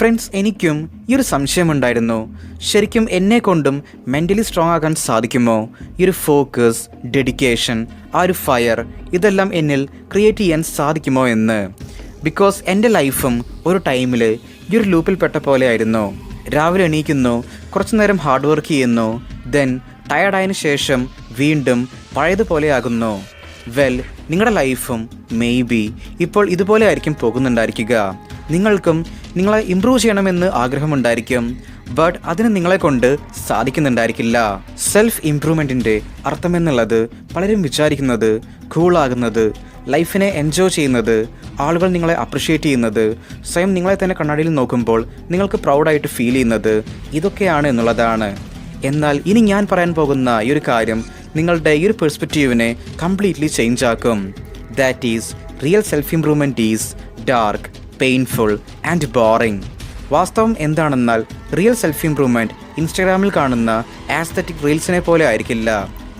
Friends എനിക്കും ഈ ഒരു സംശയമുണ്ടായിരുന്നു. ശരിക്കും എന്നെ കൊണ്ടും മെന്റലി സ്ട്രോങ് ആകാൻ സാധിക്കുമോ? ഈ ഒരു ഫോക്കസ് ഡെഡിക്കേഷൻ ആ ഒരു ഫയർ ഇതെല്ലാം എന്നിൽ ക്രിയേറ്റ് ചെയ്യാൻ സാധിക്കുമോ എന്ന്? ബിക്കോസ് എന്റെ ലൈഫും ഒരു ടൈമിൽ ഈ ഒരു ലൂപ്പിൽപ്പെട്ട പോലെ ആയിരുന്നു. രാവിലെ എണീക്കുന്നു കുറച്ചു നേരം ഹാർഡ് വർക്ക് ചെയ്യുന്നു ദെൻ ടയർഡായതിനു ശേഷം വീണ്ടും പഴയതുപോലെയാകുന്നു വെൽ നിങ്ങളുടെ ലൈഫും മേ ബി ഇപ്പോൾ ഇതുപോലെ ആയിരിക്കും പോകുന്നുണ്ടായിരിക്കുക. നിങ്ങൾക്കും നിങ്ങളെ ഇമ്പ്രൂവ് ചെയ്യണമെന്ന് ആഗ്രഹമുണ്ടായിരിക്കും. ബട്ട് അതിന് നിങ്ങളെ കൊണ്ട് സാധിക്കുന്നുണ്ടായിരിക്കില്ല. സെൽഫ് ഇംപ്രൂവ്മെന്റിന്റെ അർത്ഥമെന്നുള്ളത് പലരും വിചാരിക്കുന്നത് കൂളാകുന്നത് ലൈഫിനെ എൻജോയ് ചെയ്യുന്നത് ആളുകൾ നിങ്ങളെ അപ്രിഷ്യേറ്റ് ചെയ്യുന്നത് സ്വയം നിങ്ങളെ തന്നെ കണ്ണാടിയിൽ നോക്കുമ്പോൾ നിങ്ങൾക്ക് പ്രൗഡായിട്ട് ഫീൽ ചെയ്യുന്നത് ഇതൊക്കെയാണ് എന്നുള്ളതാണ്. എന്നാൽ ഇനി ഞാൻ പറയാൻ പോകുന്ന ഈ ഒരു കാര്യം നിങ്ങളുടെ ഈ ഒരു പെർസ്പെക്റ്റീവിനെ കംപ്ലീറ്റ്ലി ചേഞ്ച് ആക്കും. That is real self improvement is dark painful and boring വാസ്തവം എന്താണെന്നാൽ റിയൽ സെൽഫ് ഇംപ്രൂവ്മെന്റ് ഇൻസ്റ്റാഗ്രാമിൽ കാണുന്ന ആസ്തറ്റിക് റീൽസിനെ പോലെ ആയിരിക്കില്ല.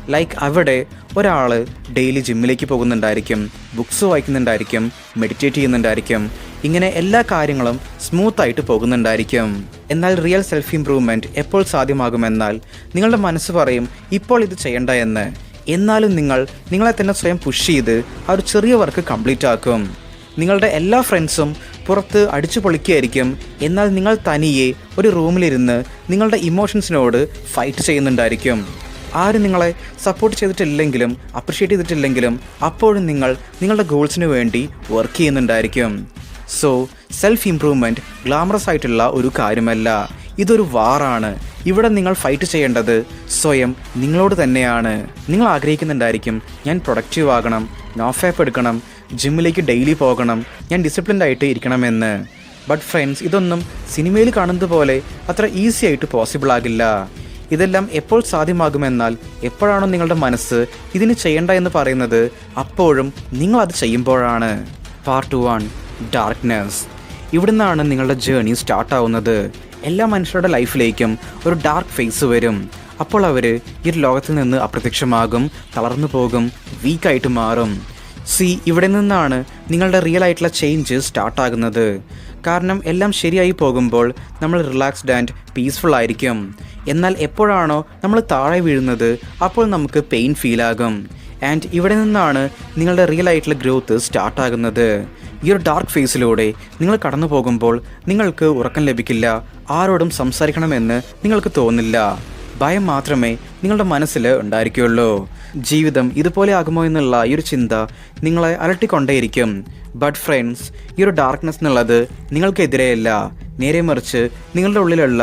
ലൈക്ക് അവിടെ ഒരാൾ ഡെയിലി ജിമ്മിലേക്ക് പോകുന്നുണ്ടായിരിക്കും ബുക്സ് വായിക്കുന്നുണ്ടായിരിക്കും മെഡിറ്റേറ്റ് ചെയ്യുന്നുണ്ടായിരിക്കും. ഇങ്ങനെ എല്ലാ കാര്യങ്ങളും സ്മൂത്തായിട്ട് പോകുന്നുണ്ടായിരിക്കും. എന്നാൽ റിയൽ സെൽഫ് ഇംപ്രൂവ്മെന്റ് എപ്പോൾ സാധ്യമാകുമെന്നാൽ നിങ്ങളുടെ മനസ്സ് പറയും ഇപ്പോൾ ഇത് ചെയ്യണ്ട എന്ന്. എന്നാലും നിങ്ങൾ നിങ്ങളെ തന്നെ സ്വയം പുഷ് ചെയ്ത് ആ ഒരു ചെറിയ വർക്ക് കംപ്ലീറ്റ് ആക്കും. നിങ്ങളുടെ എല്ലാ ഫ്രണ്ട്സും പുറത്ത് അടിച്ചു പൊളിക്കുകയായിരിക്കും. എന്നാൽ നിങ്ങൾ തനിയെ ഒരു റൂമിലിരുന്ന് നിങ്ങളുടെ ഇമോഷൻസിനോട് ഫൈറ്റ് ചെയ്യുന്നുണ്ടായിരിക്കും. ആരും നിങ്ങളെ സപ്പോർട്ട് ചെയ്തിട്ടില്ലെങ്കിലും അപ്രിഷ്യേറ്റ് ചെയ്തിട്ടില്ലെങ്കിലും അപ്പോഴും നിങ്ങൾ നിങ്ങളുടെ ഗോൾസിന് വേണ്ടി വർക്ക് ചെയ്യുന്നുണ്ടായിരിക്കും. സോ സെൽഫ് ഇംപ്രൂവ്മെന്റ് ഗ്ലാമറസ് ആയിട്ടുള്ള ഒരു കാര്യമല്ല. ഇതൊരു വാറാണ്. ഇവിടെ നിങ്ങൾ ഫൈറ്റ് ചെയ്യേണ്ടത് സ്വയം നിങ്ങളോട് തന്നെയാണ്. നിങ്ങൾ ആഗ്രഹിക്കുന്നുണ്ടായിരിക്കും ഞാൻ പ്രൊഡക്റ്റീവ് ആകണം നോഫാപ്പ് എടുക്കണം ജിമ്മിലേക്ക് ഡെയിലി പോകണം ഞാൻ ഡിസിപ്ലിൻഡ് ആയിട്ട് ഇരിക്കണമെന്ന്. ബട്ട് ഫ്രണ്ട്സ് ഇതൊന്നും സിനിമയിൽ കാണുന്നത് പോലെ അത്ര ഈസി ആയിട്ട് പോസിബിൾ ആകില്ല. ഇതെല്ലാം എപ്പോൾ സാധ്യമാകുമെന്നാൽ എപ്പോഴാണോ നിങ്ങളുടെ മനസ്സ് ഇതിന് ചെയ്യണ്ട എന്ന് പറയുന്നത് അപ്പോഴും നിങ്ങൾ അത് ചെയ്യുമ്പോഴാണ്. പാർട്ട് വൺ ഡാർക്ക്നെസ് ഇവിടുന്നാണ് നിങ്ങളുടെ ജേണി സ്റ്റാർട്ട് ആവുന്നത്. എല്ലാ മനുഷ്യരുടെ ലൈഫിലേക്കും ഒരു ഡാർക്ക് ഫേസ് വരും. അപ്പോൾ അവർ ഈ ലോകത്തിൽ നിന്ന് അപ്രത്യക്ഷമാകും തളർന്നു പോകും വീക്കായിട്ട് മാറും. സി ഇവിടെ നിന്നാണ് നിങ്ങളുടെ റിയൽ ആയിട്ടുള്ള ചേഞ്ച് സ്റ്റാർട്ട് ആകുന്നത്. കാരണം എല്ലാം ശരിയായി പോകുമ്പോൾ നമ്മൾ റിലാക്സ്ഡ് ആൻഡ് പീസ്ഫുൾ ആയിരിക്കും. എന്നാൽ എപ്പോഴാണോ നമ്മൾ താഴെ വീഴുന്നത് അപ്പോൾ നമുക്ക് പെയിൻ ഫീലാകും ആൻഡ് ഇവിടെ നിന്നാണ് നിങ്ങളുടെ റിയൽ ആയിട്ടുള്ള ഗ്രോത്ത് സ്റ്റാർട്ട് ആകുന്നത്. ഈ ഒരു ഡാർക്ക് ഫേസിലൂടെ നിങ്ങൾ കടന്നു പോകുമ്പോൾ നിങ്ങൾക്ക് ഉറക്കം ലഭിക്കില്ല ആരോടും സംസാരിക്കണമെന്ന് നിങ്ങൾക്ക് തോന്നില്ല. ഭയം മാത്രമേ നിങ്ങളുടെ മനസ്സിൽ ഉണ്ടായിരിക്കുകയുള്ളൂ. ജീവിതം ഇതുപോലെ ആകുമോ എന്നുള്ള ഈ ഒരു ചിന്ത നിങ്ങളെ അലട്ടിക്കൊണ്ടേയിരിക്കും. ബട്ട് ഫ്രണ്ട്സ് ഈ ഒരു ഡാർക്ക്നെസ് എന്നുള്ളത് നിങ്ങൾക്കെതിരെയല്ല. നേരെ മറിച്ച് നിങ്ങളുടെ ഉള്ളിലുള്ള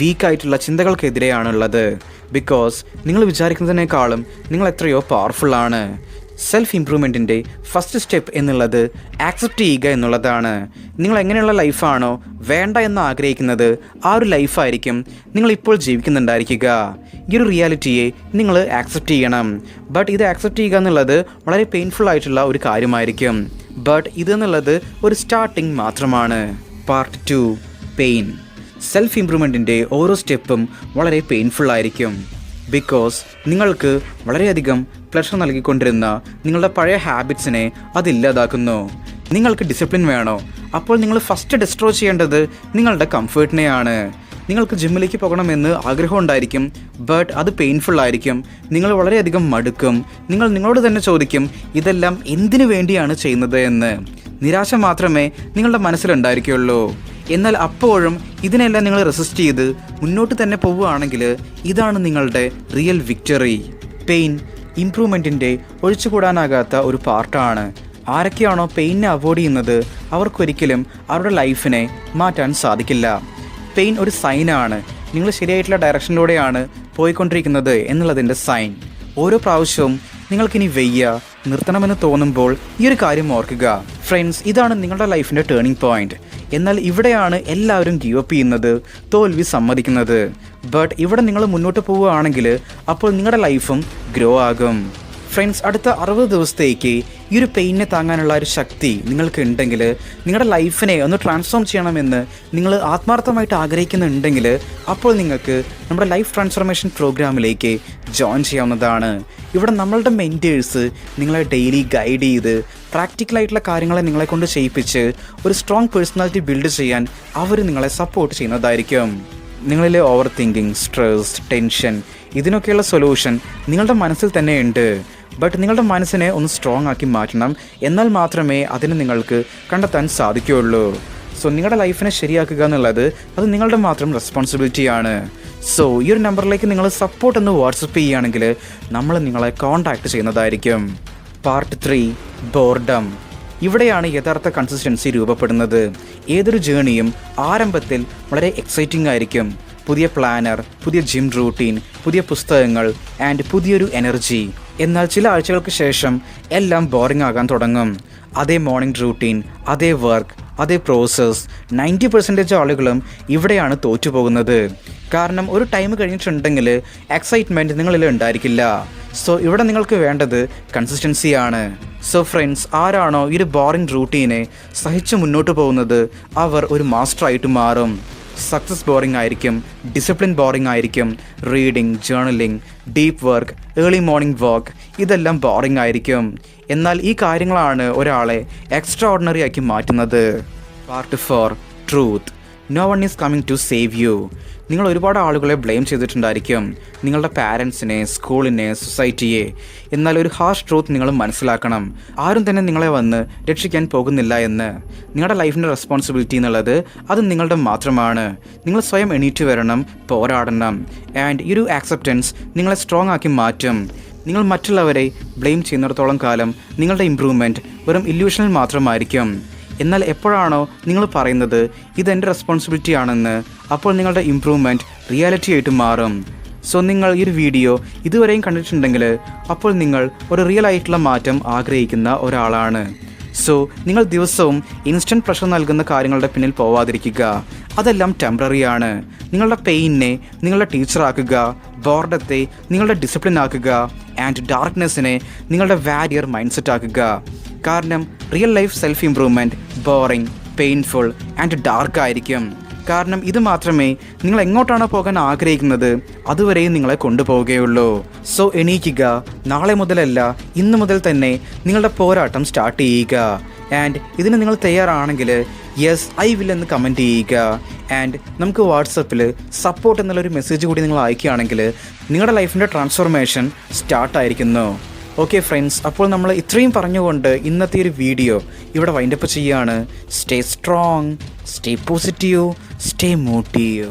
വീക്കായിട്ടുള്ള ചിന്തകൾക്കെതിരെയാണുള്ളത്. ബിക്കോസ് നിങ്ങൾ വിചാരിക്കുന്നതിനേക്കാളും നിങ്ങൾ എത്രയോ പവർഫുള്ളാണ് സെൽഫ് ഇംപ്രൂവ്മെന്റിന്റെ ഫസ്റ്റ് സ്റ്റെപ്പ് എന്നുള്ളത് ആക്സെപ്റ്റ് ചെയ്യുക എന്നുള്ളതാണ്. നിങ്ങൾ എങ്ങനെയുള്ള ലൈഫാണോ വേണ്ട എന്ന് ആഗ്രഹിക്കുന്നത് ആ ഒരു ലൈഫായിരിക്കും നിങ്ങൾ ഇപ്പോൾ ജീവിക്കുന്നുണ്ടായിരിക്കുക. ഈ ഒരു റിയാലിറ്റിയെ നിങ്ങൾ ആക്സെപ്റ്റ് ചെയ്യണം. ബട്ട് ഇത് ആക്സെപ്റ്റ് ചെയ്യുക എന്നുള്ളത് വളരെ പെയിൻഫുൾ ആയിട്ടുള്ള ഒരു കാര്യമായിരിക്കും. ബട്ട് ഇതെന്നുള്ളത് ഒരു സ്റ്റാർട്ടിങ് മാത്രമാണ്. പാർട്ട് ടു പെയിൻ സെൽഫ് ഇംപ്രൂവ്മെന്റിന്റെ ഓരോ സ്റ്റെപ്പും വളരെ പെയിൻഫുൾ ആയിരിക്കും. ബിക്കോസ് നിങ്ങൾക്ക് വളരെയധികം പ്ലഷർ നൽകിക്കൊണ്ടിരുന്ന നിങ്ങളുടെ പഴയ ഹാബിറ്റ്സിനെ അതില്ലാതാക്കുന്നു നിങ്ങൾക്ക് ഡിസിപ്ലിൻ വേണോ? അപ്പോൾ നിങ്ങൾ ഫസ്റ്റ് ഡിസ്ട്രോ ചെയ്യേണ്ടത് നിങ്ങളുടെ കംഫേർട്ടിനെയാണ് നിങ്ങൾക്ക് ജിമ്മിലേക്ക് പോകണമെന്ന് ആഗ്രഹമുണ്ടായിരിക്കും ബട്ട് അത് പെയിൻഫുൾ ആയിരിക്കും. നിങ്ങൾ വളരെയധികം മടുക്കും. നിങ്ങൾ നിങ്ങളോട് തന്നെ ചോദിക്കും ഇതെല്ലാം എന്തിനു വേണ്ടിയാണ് ചെയ്യുന്നത്? എന്ന്. നിരാശ മാത്രമേ നിങ്ങളുടെ മനസ്സിലുണ്ടായിരിക്കുള്ളൂ എന്നാൽ അപ്പോഴും ഇതിനെല്ലാം നിങ്ങൾ റെസിസ്റ്റ് ചെയ്ത് മുന്നോട്ട് തന്നെ പോവുകയാണെങ്കിൽ ഇതാണ് നിങ്ങളുടെ റിയൽ വിക്ടറി പെയിൻ ഇംപ്രൂവ്മെന്റിന്റെ ഒഴിച്ചുകൂടാനാകാത്ത ഒരു പാർട്ടാണ് ആരൊക്കെയാണോ പെയിനെ അവോയ്ഡ് ചെയ്യുന്നത് അവർക്കൊരിക്കലും അവരുടെ ലൈഫിനെ മാറ്റാൻ സാധിക്കില്ല. പെയിൻ ഒരു സൈനാണ് നിങ്ങൾ ശരിയായിട്ടുള്ള ഡയറക്ഷനിലൂടെയാണ് പോയിക്കൊണ്ടിരിക്കുന്നത് എന്നുള്ളതിന്റെ സൈൻ ഓരോ പ്രാവശ്യവും നിങ്ങൾക്കിനി വെയ്യ നിർത്തണമെന്ന് തോന്നുമ്പോൾ ഈ ഒരു കാര്യം ഓർക്കുക. ഫ്രണ്ട്സ് ഇതാണ് നിങ്ങളുടെ ലൈഫിന്റെ ടേണിംഗ് പോയിന്റ് എന്നാൽ ഇവിടെയാണ് എല്ലാവരും ഗീവ് അപ്പ് ചെയ്യുന്നത് തോൽവി സമ്മതിക്കുന്നത്. ബട്ട് ഇവിടെ നിങ്ങൾ മുന്നോട്ട് പോവുകയാണെങ്കിൽ അപ്പോൾ നിങ്ങളുടെ ലൈഫും ഗ്രോ ആകും. ഫ്രണ്ട്സ് അടുത്ത അറുപത് ദിവസത്തേക്ക് ഈ ഒരു പെയിനെ താങ്ങാനുള്ള ഒരു ശക്തി നിങ്ങൾക്ക് ഉണ്ടെങ്കിൽ നിങ്ങളുടെ ലൈഫിനെ ഒന്ന് ട്രാൻസ്ഫോം ചെയ്യണമെന്ന് നിങ്ങൾ ആത്മാർത്ഥമായിട്ട് ആഗ്രഹിക്കുന്നുണ്ടെങ്കിൽ അപ്പോൾ നിങ്ങൾക്ക് നമ്മുടെ ലൈഫ് ട്രാൻസ്ഫോർമേഷൻ പ്രോഗ്രാമിലേക്ക് ജോയിൻ ചെയ്യാവുന്നതാണ്. ഇവിടെ നമ്മളുടെ മെന്റേഴ്സ് നിങ്ങളെ ഡെയിലി ഗൈഡ് ചെയ്ത് പ്രാക്ടിക്കലായിട്ടുള്ള കാര്യങ്ങളെ നിങ്ങളെ കൊണ്ട് ചെയ്യിപ്പിച്ച് ഒരു സ്ട്രോങ് പേഴ്സണാലിറ്റി ബിൽഡ് ചെയ്യാൻ അവർ നിങ്ങളെ സപ്പോർട്ട് ചെയ്യുന്നതായിരിക്കും. നിങ്ങളിലെ ഓവർ തിങ്കിങ് സ്ട്രെസ് ടെൻഷൻ ഇതിനൊക്കെയുള്ള സൊല്യൂഷൻ നിങ്ങളുടെ മനസ്സിൽ തന്നെ ഉണ്ട് ബട്ട് നിങ്ങളുടെ മനസ്സിനെ ഒന്ന് സ്ട്രോങ് ആക്കി മാറ്റണം. എന്നാൽ മാത്രമേ അതിന് നിങ്ങൾക്ക് കണ്ടെത്താൻ സാധിക്കുകയുള്ളൂ. സോ നിങ്ങളുടെ ലൈഫിനെ ശരിയാക്കുക എന്നുള്ളത് അത് നിങ്ങളുടെ മാത്രം റെസ്പോൺസിബിലിറ്റിയാണ് സോ ഈ ഒരു നമ്പറിലേക്ക് നിങ്ങൾ സപ്പോർട്ട് എന്ന് വാട്സപ്പ് ചെയ്യുകയാണെങ്കിൽ നമ്മൾ നിങ്ങളെ കോൺടാക്ട് ചെയ്യുന്നതായിരിക്കും. പാർട്ട് ത്രീ ബോർഡം ഇവിടെയാണ് യഥാർത്ഥ കൺസിസ്റ്റൻസി രൂപപ്പെടുന്നത്. ഏതൊരു ജേണിയും ആരംഭത്തിൽ വളരെ എക്സൈറ്റിംഗ് ആയിരിക്കും. പുതിയ പ്ലാനർ പുതിയ ജിം റൂട്ടീൻ പുതിയ പുസ്തകങ്ങൾ ആൻഡ് പുതിയൊരു എനർജി എന്നാൽ ചില ആഴ്ചകൾക്ക് ശേഷം എല്ലാം ബോറിംഗ് ആകാൻ തുടങ്ങും. അതേ മോർണിംഗ് റൂട്ടീൻ അതേ വർക്ക് അതേ പ്രോസസ്സ് നയന്റി പെർസെന്റേജ് ആളുകളും ഇവിടെയാണ് തോറ്റുപോകുന്നത്. കാരണം ഒരു ടൈം കഴിഞ്ഞിട്ടുണ്ടെങ്കിൽ എക്സൈറ്റ്മെന്റ് നിങ്ങളിൽ ഉണ്ടായിരിക്കില്ല. സോ ഇവിടെ നിങ്ങൾക്ക് വേണ്ടത് കൺസിസ്റ്റൻസിയാണ് സോ ഫ്രണ്ട്സ് ആരാണോ ഈ ഒരു ബോറിംഗ് റൂട്ടീനെ സഹിച്ച് മുന്നോട്ട് പോകുന്നത് അവർ ഒരു മാസ്റ്ററായിട്ട് മാറും. സക്സസ് ബോറിംഗ് ആയിരിക്കും ഡിസിപ്ലിൻ ബോറിംഗ് ആയിരിക്കും reading journaling deep work early morning work ഇതെല്ലാം ബോറിംഗ് ആയിരിക്കും. എന്നാൽ ഈ കാര്യങ്ങളാണ് ഒരാളെ എക്സ്ട്രാ ഓർഡിനറി ആക്കി മാറ്റുന്നത്. Part four truth no one is coming to save you നിങ്ങൾ ഒരുപാട് ആളുകളെ ബ്ലെയിം ചെയ്തിട്ടുണ്ടായിരിക്കും. നിങ്ങളുടെ പാരൻസിനെ സ്കൂളിനെ സൊസൈറ്റിയെ. എന്നാൽ ഒരു ഹാർഷ് ട്രൂത്ത് നിങ്ങൾ മനസ്സിലാക്കണം. ആരും തന്നെ നിങ്ങളെ വന്ന് രക്ഷിക്കാൻ പോകുന്നില്ല എന്ന്. നിങ്ങളുടെ ലൈഫിന്റെ റെസ്പോൺസിബിലിറ്റി എന്നുള്ളത് അത് നിങ്ങളുടെ മാത്രമാണ്. നിങ്ങൾ സ്വയം എണീറ്റ് വരണം പോരാടണം. ആൻഡ് ഈ ഒരു ആക്സെപ്റ്റൻസ് നിങ്ങളെ സ്ട്രോങ് ആക്കി മാറ്റും. നിങ്ങൾ മറ്റുള്ളവരെ ബ്ലെയിം ചെയ്യുന്നിടത്തോളം കാലം നിങ്ങളുടെ ഇമ്പ്രൂവ്മെന്റ് വെറും ഇല്യൂഷനിൽ മാത്രമായിരിക്കും. എന്നാൽ എപ്പോഴാണോ നിങ്ങൾ പറയുന്നത് ഇതെന്റെ റെസ്പോൺസിബിലിറ്റി ആണെന്ന് അപ്പോൾ നിങ്ങളുടെ ഇമ്പ്രൂവ്മെന്റ് റിയാലിറ്റി ആയിട്ട് മാറും. സോ നിങ്ങൾ ഈ ഒരു വീഡിയോ ഇതുവരെയും കണ്ടിട്ടുണ്ടെങ്കിൽ അപ്പോൾ നിങ്ങൾ ഒരു റിയൽ ആയിട്ടുള്ള മാറ്റം ആഗ്രഹിക്കുന്ന ഒരാളാണ്. സോ നിങ്ങൾ ദിവസവും ഇൻസ്റ്റന്റ് പ്രഷർ നൽകുന്ന കാര്യങ്ങളുടെ പിന്നിൽ പോവാതിരിക്കുക. അതെല്ലാം ടെമ്പററി ആണ്. നിങ്ങളുടെ പെയിനെ നിങ്ങളുടെ ടീച്ചറാക്കുക ബോർഡത്തെ നിങ്ങളുടെ ഡിസിപ്ലിൻ ആക്കുക ആൻഡ് ഡാർക്ക്നെസ്സിനെ നിങ്ങളുടെ വാരിയർ മൈൻഡ് സെറ്റ് ആക്കുക. കാരണം real life self improvement boring painful and dark ആയിരിക്കും. കാരണം ഇത് മാത്രമേ നിങ്ങൾ എങ്ങോട്ടാണോ പോകാൻ ആഗ്രഹിക്കുന്നത് അതുവരെയും നിങ്ങളെ കൊണ്ടുപോവുകയുള്ളൂ. സോ എണീക്കുക. നാളെ മുതലല്ല ഇന്ന് മുതൽ തന്നെ നിങ്ങളുടെ പോരാട്ടം സ്റ്റാർട്ട് ചെയ്യുക. ആൻഡ് ഇതിന് നിങ്ങൾ തയ്യാറാണെങ്കിൽ യെസ് ഐ വിൽ എന്ന് കമന്റ് ചെയ്യുക. ആൻഡ് നമുക്ക് വാട്സപ്പിൽ സപ്പോർട്ട് എന്നുള്ളൊരു മെസ്സേജ് കൂടി നിങ്ങൾ അയക്കുകയാണെങ്കിൽ നിങ്ങളുടെ ലൈഫിന്റെ ട്രാൻസ്ഫോർമേഷൻ സ്റ്റാർട്ടായിരിക്കുന്നു ഓക്കെ ഫ്രണ്ട്സ് അപ്പോൾ നമ്മൾ ഇത്രയും പറഞ്ഞുകൊണ്ട് ഇന്നത്തെ ഒരു വീഡിയോ ഇവിടെ വൈൻഡപ്പ് ചെയ്യുകയാണ്. Stay strong stay positive stay motive